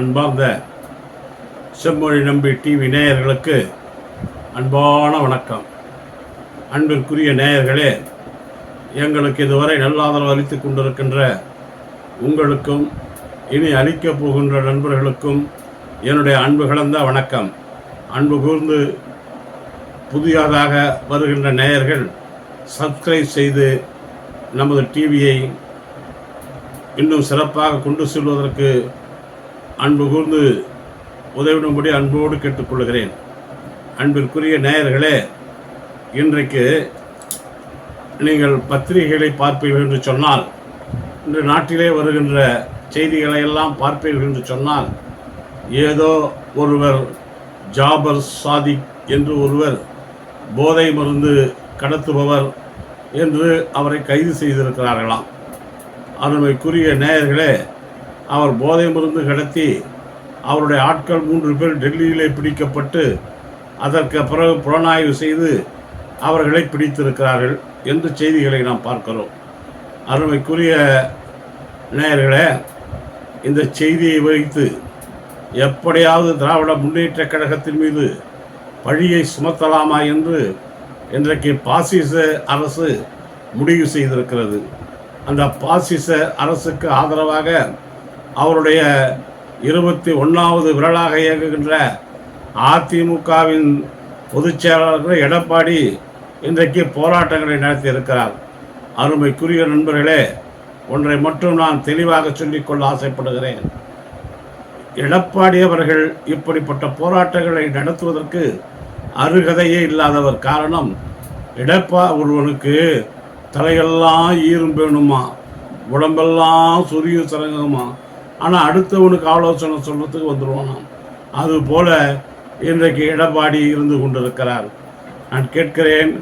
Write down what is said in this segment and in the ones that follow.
அன்பார்ந்த செம்மொழி நம்பி டிவி நேயர்களுக்கு அன்பான வணக்கம். அன்பிற்குரிய நேயர்களே எங்களுக்கு இதுவரை நல்லாதரவு அளித்து கொண்டிருக்கின்ற உங்களுக்கும் இனி அளிக்கப் போகின்ற நண்பர்களுக்கும் என்னுடைய அன்பு கலந்த வணக்கம். அன்பு கூர்ந்து புதியதாக வருகின்ற நேயர்கள் சப்ஸ்கிரைப் செய்து நமது டிவியை இன்னும் சிறப்பாக கொண்டு செல்வதற்கு அன்பு கூர்ந்து உதவிடும்படி அன்போடு கேட்டுக்கொள்கிறேன். அன்பிற்குரிய நேயர்களே இன்றைக்கு நீங்கள் பத்திரிகைகளை பார்ப்பீர்கள் என்று சொன்னால் இன்று நாட்டிலே வருகின்ற செய்திகளை எல்லாம் பார்ப்பீர்கள் என்று சொன்னால் ஏதோ ஒருவர் ஜாபர் சாதிக் என்று ஒருவர் போதை மருந்து கடத்துபவர் என்று அவரை கைது செய்திருக்கிறார்களாம். அருமைக்குரிய நேயர்களே அவர் போதை மருந்து கடத்தி அவருடைய ஆட்கள் மூன்று பேர் டெல்லியிலே பிடிக்கப்பட்டு அதற்கு பிறகு புலனாய்வு செய்து அவர்களை பிடித்திருக்கிறார்கள் என்று செய்திகளை நாம் பார்க்கிறோம். அருமைக்குரிய நேயர்களே இந்த செய்தியை வைத்து எப்படியாவது திராவிட முன்னேற்றக் கழகத்தின் மீது பழியை சுமத்தலாமா என்று இன்றைக்கு பாசிச அரசு முடிவு செய்திருக்கிறது. அந்த பாசிச அரசுக்கு ஆதரவாக அவருடைய இருபத்தி ஒன்றாவது விரலாக இயங்குகின்ற அதிமுகவின் பொதுச் செயலாளர் எடப்பாடி இன்றைக்கு போராட்டங்களை நடத்தி இருக்கிறார். அருமைக்குரிய நண்பர்களே ஒன்றை மட்டும் நான் தெளிவாக சொல்லிக்கொள்ள ஆசைப்படுகிறேன். எடப்பாடி அவர்கள் இப்படிப்பட்ட போராட்டங்களை நடத்துவதற்கு அருகதையே இல்லாதவர் காரணம் எடப்பா ஒருவனுக்கு தலையெல்லாம் ஈரும் வேணுமா? உடம்பெல்லாம் சுரியும் சிறங்குமா ஆனால் அடுத்தவனுக்கு ஆலோசனை சொல்கிறதுக்கு வந்துடுவானாம் அதுபோல இன்றைக்கு எடப்பாடி இருந்து கொண்டிருக்கிறார். நான் கேட்கிறேன்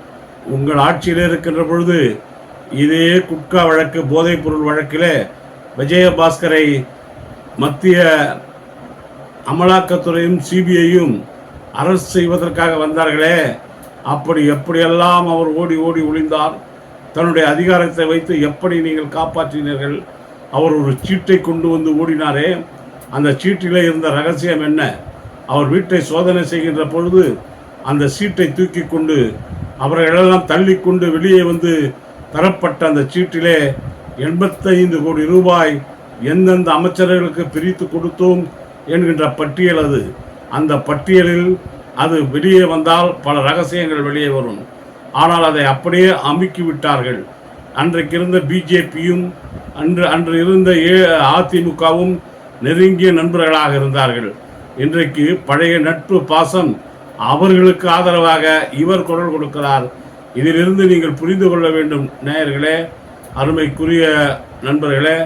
உங்கள் ஆட்சியில் இருக்கின்ற பொழுது இதே குட்கா வழக்கு போதைப்பொருள் வழக்கில் விஜயபாஸ்கரை மத்திய அமலாக்கத்துறையும் சிபிஐயும் அரசு செய்வதற்காக வந்தார்களே அப்படி எப்படியெல்லாம் அவர் ஓடி ஓடி ஒளிந்தார் தன்னுடைய அதிகாரத்தை வைத்து எப்படி நீங்கள் காப்பாற்றினீர்கள் அவர் ஒரு சீட்டை கொண்டு வந்து ஓடினாரே. அந்த சீட்டில் இருந்த ரகசியம் என்ன? அவர் வீட்டை சோதனை செய்கின்ற பொழுது அந்த சீட்டை தூக்கி கொண்டு அவர்களெல்லாம் தள்ளி கொண்டு வெளியே வந்து தரப்பட்ட அந்த சீட்டிலே எண்பத்தைந்து கோடி ரூபாய் எந்தெந்த அமைச்சர்களுக்கு பிரித்து கொடுத்தோம் என்கின்ற பட்டியல் அது. அந்த பட்டியலில் அது வெளியே வந்தால் பல ரகசியங்கள் வெளியே வரும். ஆனால் அதை அப்படியே அமுக்கி விட்டார்கள். அன்றைக்கு இருந்த பிஜேபியும் அன்று அன்று இருந்த ஏ அதிமுகவும் நெருங்கிய நண்பர்களாக இருந்தார்கள். இன்றைக்கு பழைய நட்பு பாசம் அவர்களுக்கு ஆதரவாக இவர் குரல் கொடுக்கிறார். இதிலிருந்து நீங்கள் புரிந்து கொள்ள வேண்டும் நேயர்களே அருமைக்குரிய நண்பர்களே.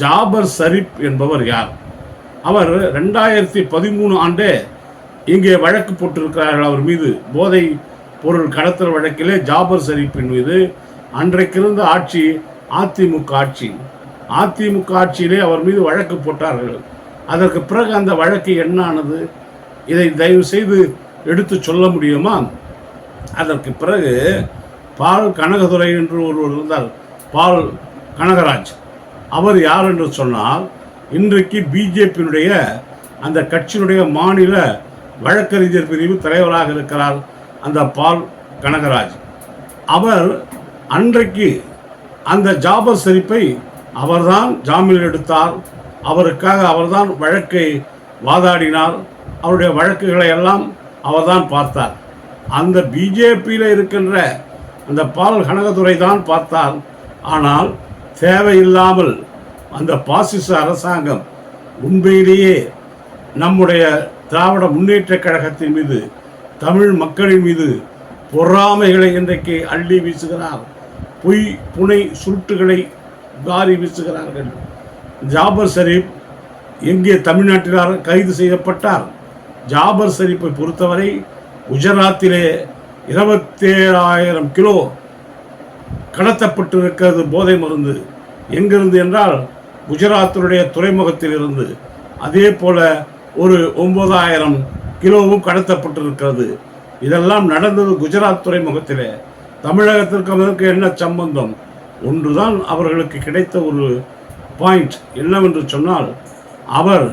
ஜாபர் சரிப் என்பவர் யார்? அவர் ரெண்டாயிரத்தி பதிமூணு ஆண்டே இங்கே வழக்கு போட்டிருக்கிறார்கள் அவர் மீது. போதை பொருள் கடத்தல் வழக்கிலே ஜாபர் ஷரீப்பின் மீது அன்றைக்கிருந்த ஆட்சி அதிமுக ஆட்சி. அதிமுக ஆட்சியிலே அவர் மீது வழக்கு போட்டார்கள். அதற்கு பிறகு அந்த வழக்கு என்ன ஆனது இதை தயவு செய்து எடுத்து சொல்ல முடியுமா? அதற்கு பிறகு பால் கனகதுரை என்று ஒருவர் இருந்தார். பால் கனகராஜ். அவர் யார் என்று சொன்னால் இன்றைக்கு பிஜேபியினுடைய அந்த கட்சியினுடைய மாநில வழக்கறிஞர் பிரிவு தலைவராக இருக்கிறார் அந்த பால் கனகராஜ். அவர் அன்றைக்கு அந்த ஜாபர் ஷெரீப்பை அவர்தான் ஜாமீன் எடுத்தார். அவருக்காக அவர்தான் வழக்கை வாதாடினார். அவருடைய வழக்குகளை எல்லாம் அவர்தான் பார்த்தார். அந்த பிஜேபியில் இருக்கின்ற அந்த பால் கனகதுரை தான் பார்த்தார். ஆனால் தேவையில்லாமல் அந்த பாசிச அரசாங்கம் உண்மையிலேயே நம்முடைய திராவிட முன்னேற்றக் கழகத்தின் மீது தமிழ் மக்களின் மீது பொறாமைகளை இன்றைக்கு அள்ளி வீசுகிறார். பொய் புனை சுருட்டுகளை காரி வீசுகிறார்கள். ஜாபர் ஷரீப் எங்கே தமிழ்நாட்டிலார் கைது செய்யப்பட்டார்? ஜாபர் ஷரீப்பை பொறுத்தவரை குஜராத்திலே இருபத்தேழாயிரம் கிலோ கடத்தப்பட்டிருக்கிறது போதை மருந்து. எங்கிருந்து என்றால் குஜராத்தினுடைய துறைமுகத்தில் இருந்து அதே போல ஒரு ஒன்பதாயிரம் கிலோவும் கடத்தப்பட்டிருக்கிறது. இதெல்லாம் நடந்தது குஜராத் துறைமுகத்திலே. தமிழகத்திற்கு அதற்கு என்ன சம்பந்தம்? ஒன்றுதான் அவர்களுக்கு கிடைத்த ஒரு பாயிண்ட் என்னவென்று சொன்னால் அவர்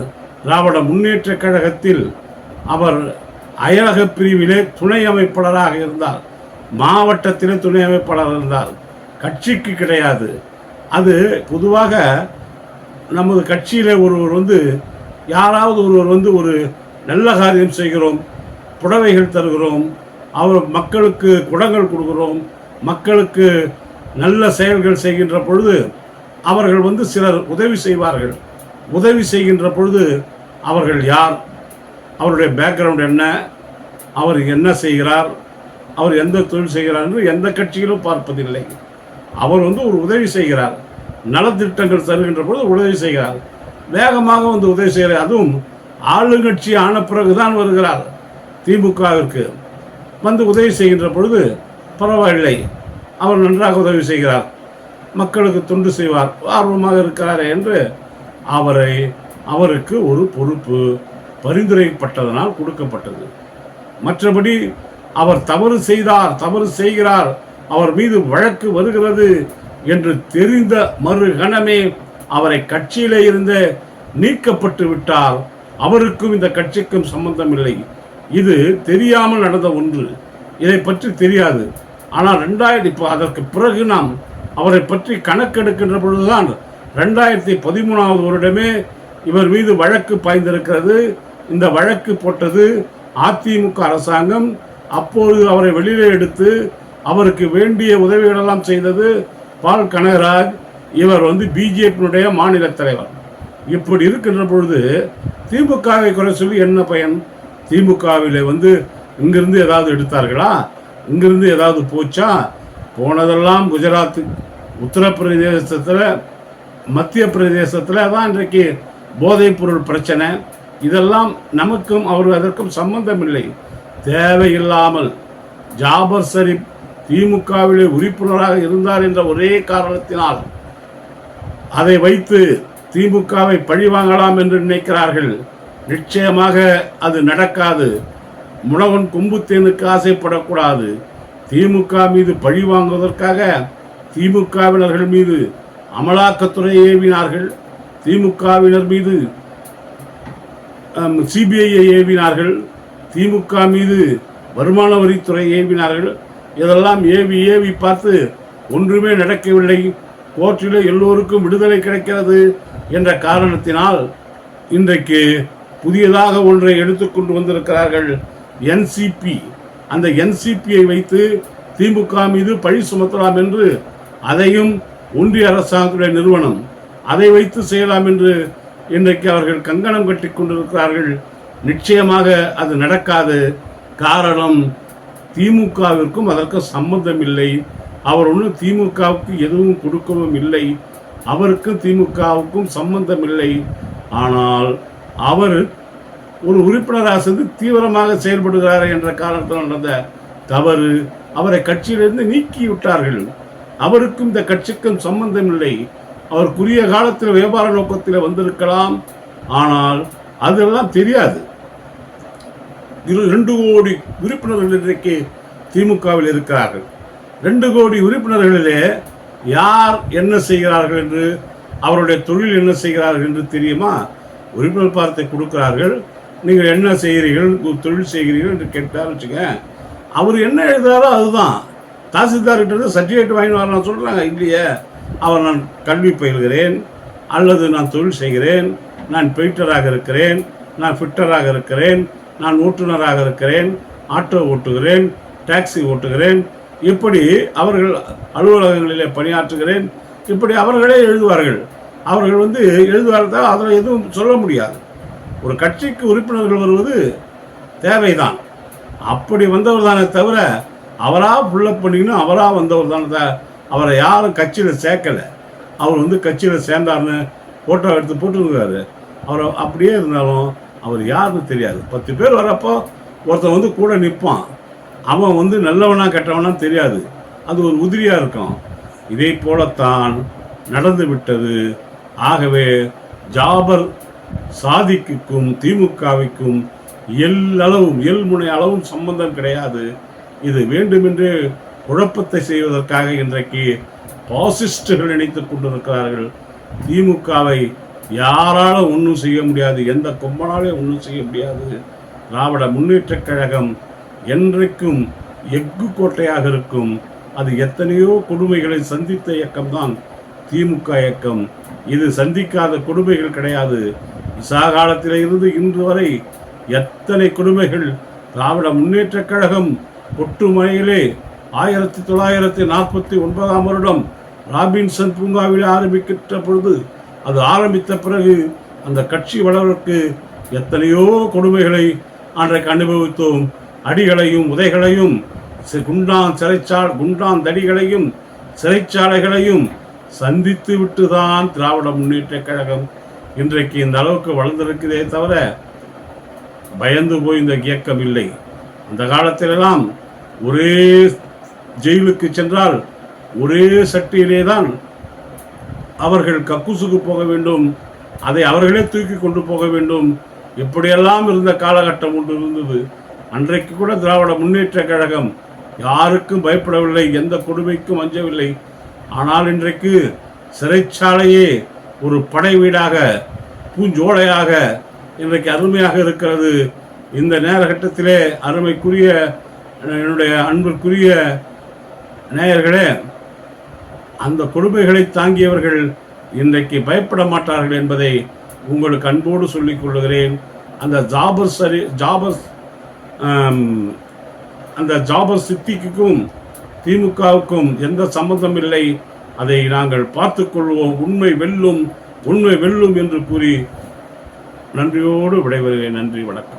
திராவிட முன்னேற்ற கழகத்தில் அவர் அயலக பிரிவிலே துணை அமைப்பாளராக இருந்தார். மாவட்டத்திலே துணை அமைப்பாளர் இருந்தார். கட்சிக்கு கிடையாது. அது பொதுவாக நமது கட்சியில் ஒருவர் வந்து யாராவது ஒருவர் வந்து ஒரு நல்ல காரியம் செய்கிறோம் புடவைகள் தருகிறோம் அவர் மக்களுக்கு குடங்கள் கொடுக்கிறோம் மக்களுக்கு நல்ல செயல்கள் செய்கின்ற பொழுது அவர்கள் வந்து சிலர் உதவி செய்வார்கள். உதவி செய்கின்ற பொழுது அவர்கள் யார்? அவருடைய பேக்ரவுண்ட் என்ன? அவர் என்ன செய்கிறார்? அவர் எந்த தொழில் செய்கிறார் என்று எந்த கட்சியிலும் பார்ப்பதில்லை. அவர் வந்து ஒரு உதவி செய்கிறார். நலத்திட்டங்கள் தருகின்ற பொழுது உதவி செய்கிறார். வேகமாக வந்து உதவி செய்கிறார். அதுவும் ஆளுங்கட்சி ஆன பிறகுதான் வருகிறார். திமுகவிற்கு. வந்து உதவி செய்கின்ற பொழுது பரவாயில்லை. அவர் நன்றாக உதவி செய்கிறார். மக்களுக்கு தொண்டு செய்வார். ஆர்வமாக இருக்கிறார் என்று அவரை அவருக்கு ஒரு பொறுப்பு பரிந்துரைப்பட்டதனால் கொடுக்கப்பட்டது. மற்றபடி அவர் தவறு செய்தார் தவறு செய்கிறார் அவர் மீது வழக்கு வருகிறது என்று தெரிந்த மறுகணமே அவரை கட்சியிலே இருந்து நீக்கப்பட்டு விட்டார். அவருக்கும் இந்த கட்சிக்கும் சம்பந்தம் இல்லை இது தெரியாமல் நடந்த ஒன்று. இதை பற்றி தெரியாது. ஆனால் ரெண்டாயிரத்தி இப்போ அதற்கு பிறகு நாம் அவரை பற்றி கணக்கெடுக்கின்ற பொழுதுதான் ரெண்டாயிரத்தி பதிமூணாவது வருடமே இவர் மீது வழக்கு பாய்ந்திருக்கிறது. இந்த வழக்கு போட்டது அதிமுக அரசாங்கம். அப்போது அவரை வெளியிலே எடுத்து அவருக்கு வேண்டிய உதவிகளெல்லாம் செய்தது பால் கனகராஜ். இவர் வந்து பிஜேபியினுடைய மாநில தலைவர். இப்படி இருக்கின்ற பொழுது திமுகவை குறை சொல்லி என்ன பயன்? திமுகவில் வந்து இங்கிருந்து ஏதாவது எடுத்தார்களா? இங்கிருந்து ஏதாவது போச்சா? போனதெல்லாம் குஜராத் உத்தரப்பிரதேசத்தில் மத்திய பிரதேசத்தில் தான் இன்றைக்கு போதைப் பொருள் பிரச்சனை. இதெல்லாம் நமக்கும் அவர் அதற்கும் சம்பந்தம் இல்லை தேவையில்லாமல் ஜாபர் சரீப் திமுகவிலே உறுப்பினராக இருந்தார் என்ற ஒரே காரணத்தினால் அதை வைத்து திமுகவை பழிவாங்கலாம் என்று நினைக்கிறார்கள். நிச்சயமாக அது நடக்காது. முனவன் கும்புத்தேனுக்கு ஆசைப்படக்கூடாது. திமுக மீது பழி வாங்குவதற்காக திமுகவினர்கள் மீது அமலாக்கத்துறை ஏவினார்கள். திமுகவினர் மீது சிபிஐயை ஏவினார்கள். திமுக மீது வருமான வரித்துறை ஏவினார்கள். இதெல்லாம் ஏவி ஏவி பார்த்து ஒன்றுமே நடக்கவில்லை. கோர்ட்டில் எல்லோருக்கும் விடுதலை கிடைக்கிறது என்ற காரணத்தினால் இன்றைக்கு புதியதாக ஒன்றை எடுத்துக்கொண்டு வந்திருக்கிறார்கள் என்சிபி அந்த என்சிபியை வைத்து திமுக மீது பழி சுமத்தலாம் என்று அதையும் ஒன்றிய அரசாங்கத்துடைய நிறுவனம் அதை வைத்து செய்யலாம் என்று இன்றைக்கு அவர்கள் கங்கணம் கட்டி கொண்டிருக்கிறார்கள். நிச்சயமாக அது நடக்காது. காரணம் திமுகவிற்கும் அதற்கு சம்பந்தம் இல்லை. அவர் ஒன்றும் திமுகவுக்கு எதுவும் கொடுக்கவும் இல்லை. அவருக்கும் திமுகவுக்கும் சம்பந்தம் இல்லை. ஆனால் அவர் ஒரு உறுப்பினராக சென்று தீவிரமாக செயல்படுகிறார் என்ற காரணத்தில் நடந்த தவறு அவரை கட்சியிலிருந்து நீக்கி விட்டார்கள் அவருக்கும் இந்த கட்சிக்கும் சம்பந்தம் இல்லை அவர் குறுகிய காலத்தில் வியாபார நோக்கத்தில் வந்திருக்கலாம். ஆனால் அதெல்லாம் தெரியாது. இரு ரெண்டு கோடி உறுப்பினர்கள் இன்றைக்கு திமுகவில் இருக்கிறார்கள். ரெண்டு கோடி உறுப்பினர்களிலே யார் என்ன செய்கிறார்கள் என்று அவருடைய தொழில் என்ன செய்கிறார்கள் என்று தெரியுமா? உறுப்பினர் பார்த்து கொடுக்கிறார்கள். நீங்கள் என்ன செய்கிறீர்கள்? உங்கள் தொழில் செய்கிறீர்கள் என்று கேட்டார் வச்சுங்க அவர் என்ன எழுதுறாரோ அதுதான். தாசில்தார்கிட்ட இருந்து சர்டிஃபிகேட் வாங்கி வரலாம் சொல்கிறாங்க இல்லையே. அவர் நான் கல்வி பயில்கிறேன் அல்லது நான் தொழில் செய்கிறேன் நான் பெயிட்டராக இருக்கிறேன் நான் ஃபிட்டராக இருக்கிறேன் நான் ஓட்டுநராக இருக்கிறேன் ஆட்டோ ஓட்டுகிறேன் டாக்ஸி ஓட்டுகிறேன் இப்படி அவர்கள் அலுவலகங்களிலே பணியாற்றுகிறேன் இப்படி அவர்களே எழுதுவார்கள். அவர்கள் வந்து எழுதுவார்கள் அதில் எதுவும் சொல்ல முடியாது. ஒரு கட்சிக்கு உறுப்பினர்கள் வருவது தேவைதான். அப்படி வந்தவர் தானே தவிர அவராக புல்லப் பண்ணிக்கணும் அவராக வந்தவர் தானே த- அவரை யாரும் கட்சியில் சேர்க்கலை. அவர் வந்து கட்சியில் சேர்ந்தார்னு ஃபோட்டோ எடுத்து போட்டுருக்காரு அவர் அப்படியே இருந்தாலும் அவர் யாருன்னு தெரியாது. பத்து பேர் வரப்போ ஒருத்தன் வந்து கூட நிற்பான் அவன் வந்து நல்லவனா கெட்டவனா தெரியாது. அது ஒரு உதிரியாக இருக்கும். இதே போலத்தான் நடந்து விட்டது ஆகவே ஜாபர் சாதிக்குக்கும் திமுகவிற்கும் எல்லளவும் எல்முனை அளவும் சம்பந்தம் கிடையாது. இது வேண்டுமென்று குழப்பத்தை செய்வதற்காக இன்றைக்கு பாசிஸ்டுகள் நினைத்துக் கொண்டிருக்கிறார்கள். திமுகவை யாராலும் ஒன்றும் செய்ய முடியாது எந்த கொம்பனாலே ஒன்றும் செய்ய முடியாது. திராவிட முன்னேற்றக் கழகம் என்றைக்கும் எஃகு கோட்டையாக இருக்கும். அது எத்தனையோ கொடுமைகளை சந்தித்த இயக்கம்தான் திமுக இயக்கம். இது சந்திக்காத கொடுமைகள் கிடையாது. விசா காலத்திலிருந்து இன்று வரை எத்தனை கொடுமைகள் திராவிட முன்னேற்றக் கழகம் ஒட்டுமலையிலே ஆயிரத்தி தொள்ளாயிரத்தி நாற்பத்தி ஒன்பதாம் வருடம் ராபின்சன் பூங்காவில் ஆரம்பிக்கின்ற பொழுது அது ஆரம்பித்த பிறகு அந்த கட்சி வளர்வதற்கு எத்தனையோ கொடுமைகளை அன்றைக்கு அனுபவித்தோம். அடிகளையும் உதைகளையும் குண்டான் சிறைச்சா குண்டான் தடிகளையும் சிறைச்சாலைகளையும் சந்தித்து விட்டுதான் திராவிட முன்னேற்றக் கழகம் இன்றைக்கு இந்த அளவுக்கு வளர்ந்திருக்கிறதே தவிர பயந்து போய் இந்த இயக்கம் இல்லை. அந்த காலத்திலெல்லாம் ஒரே ஜெயிலுக்கு சென்றால் ஒரே சட்டியிலே தான் அவர்கள் கக்கூசுக்கு போக வேண்டும் அதை அவர்களே தூக்கி கொண்டு போக வேண்டும். இப்படியெல்லாம் இருந்த காலகட்டம் ஒன்று இருந்தது. அன்றைக்கு கூட திராவிட முன்னேற்ற கழகம் யாருக்கும் பயப்படவில்லை எந்த கொடுமைக்கும் அஞ்சவில்லை. ஆனால் இன்றைக்கு சிறைச்சாலையே ஒரு படை வீடாக பூஞ்சோலையாக இன்றைக்கு அருமையாக இருக்கிறது. இந்த நேரகட்டத்திலே அருமைக்குரிய என்னுடைய அன்பிற்குரிய நேயர்களே அந்த கொடுமைகளை தாங்கியவர்கள் இன்றைக்கு பயப்பட மாட்டார்கள் என்பதை உங்களுக்கு அன்போடு சொல்லிக் கொள்கிறேன். அந்த ஜாபர் சரி ஜாபர் அந்த ஜாபர் சித்திக்குக்கும் திமுகவுக்கும் எந்த சம்பந்தம் இல்லை அதை நாங்கள் பார்த்துக்கொள்வோம் உண்மை வெல்லும் உண்மை வெல்லும் என்று கூறி நன்றியோடு விடைபெறுகிறேன். நன்றி வணக்கம்.